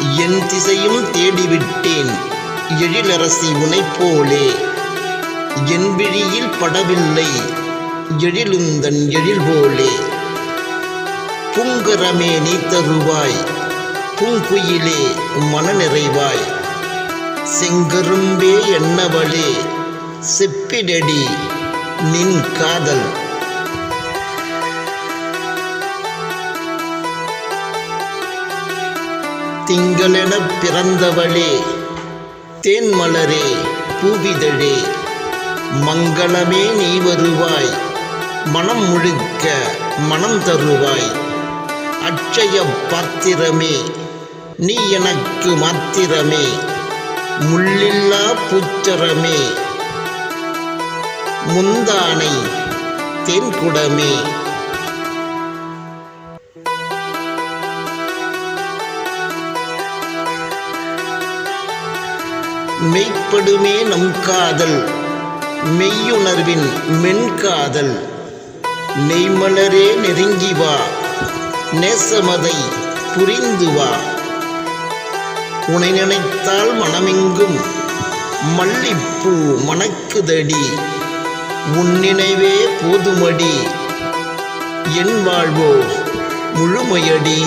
என் திசையும் தேடிவிட்டேன். எழிலரசி உனைப் போலே என் விழியில் படவில்லை. எழிலுந்தன் எழில் போலே புங்கரமே நீ தருவாய். பூங்குயிலே மனநிறைவாய். செங்கரும்பே என்னவளே. செப்பிடடி நின் காதல். திங்களெனப் பிறந்தவளே தேன்மலரே பூவிதழே மங்களமே நீ வருவாய் மனம் முழுக்க மனம் தருவாய். அட்சய பாத்திரமே நீ எனக்கு மாத்திரமே முள்ளில்லா பூச்சரமே முந்தானை தென்குடமே மெய்ப்படுமே நம் காதல் மெய்யுணர்வின் மென்காதல். நெய்மலரே நெருங்கி வா நேசமதை புரிந்து வா. உனை நினைத்தால் மனமெங்கும் மல்லிப்பூ மணக்குதடி உன் நினைவே போதுமடி. என் வாழ்வோ முழுமையடி.